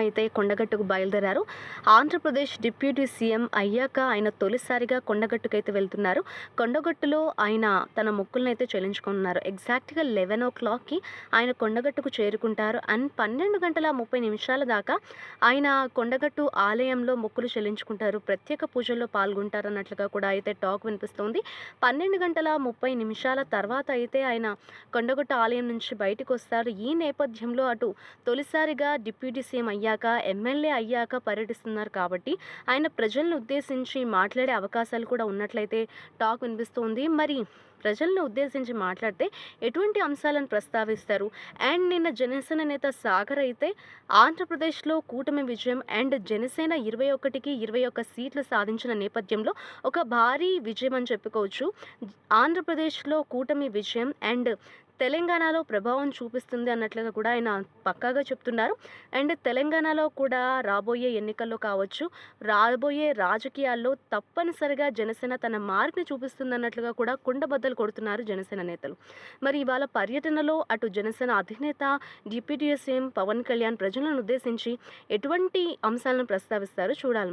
అయితే కొండగట్టుకు బయలుదేరారు. Andhra Pradesh deputy CM అయ్యాక ఆయన తొలిసారిగా కొండగట్టుకైతే వెళ్తున్నారు. కొండగట్టులో ఆయన తన మొక్కులను అయితే చెల్లించుకున్నారు ఎగ్జాక్ట్గా లెవెన్ ఓ క్లాక్కి ఆయన కొండగట్టుకు చేరుకుంటారు. అండ్ పన్నెండు గంటల ముప్పై నిమిషాల దాకా ఆయన కొండగట్టు ఆలయంలో మొక్కులు చెల్లించుకుంటారు. ప్రత్యేక పూజల్లో పాల్గొంటారు అన్నట్లుగా కూడా అయితే టాక్ వినిపిస్తోంది. పన్నెండు గంటల ముప్పై నిమిషాల తర్వాత అయితే ఆయన కొండగట్టు ఆలయం నుంచి బయటకు వస్తారు ఈ నేపథ్యంలో అటు తొలిసారిగా డిప్యూటీ సీఎం అయ్యాక ఎమ్మెల్యే అయ్యాక పర్యటిస్తున్నారు కాబట్టి ఆయన ప్రజలను ఉద్దేశించి మాట్లాడే అవకాశాలు కూడా ఉన్నట్లయితే టాక్ వినిపిస్తోంది. మరి ప్రజలను ఉద్దేశించి మాట్లాడితే ఎటువంటి అంశాలను ప్రస్తావిస్తారు? అండ్ నిన్న జనసేన నేత సాగర్ అయితే ఆంధ్రప్రదేశ్లో కూటమి విజయం అండ్ జనసేన ఇరవై ఒకటికి ఇరవై ఒక్క సీట్లు సాధించిన నేపథ్యంలో ఒక భారీ విజయం అని చెప్పుకోవచ్చు. ఆంధ్రప్రదేశ్లో కూటమి విజయం అండ్ తెలంగాణలో ప్రభావం చూపిస్తుంది అన్నట్లుగా కూడా ఆయన పక్కాగా చెప్తున్నారు. అండ్ తెలంగాణలో కూడా రాబోయే ఎన్నికల్లో కావచ్చు రాబోయే రాజకీయాల్లో తప్పనిసరిగా జనసేన తన మార్క్ని చూపిస్తుంది అన్నట్లుగా కూడా కుండబద్దలు కొడుతున్నారు జనసేన నేతలు. మరి ఇవాళ పర్యటనలో అటు జనసేన అధినేత డిప్యూటీ సీఎం పవన్ కళ్యాణ్ ప్రజలను ఉద్దేశించి ఎటువంటి అంశాలను ప్రస్తావిస్తారో చూడాలి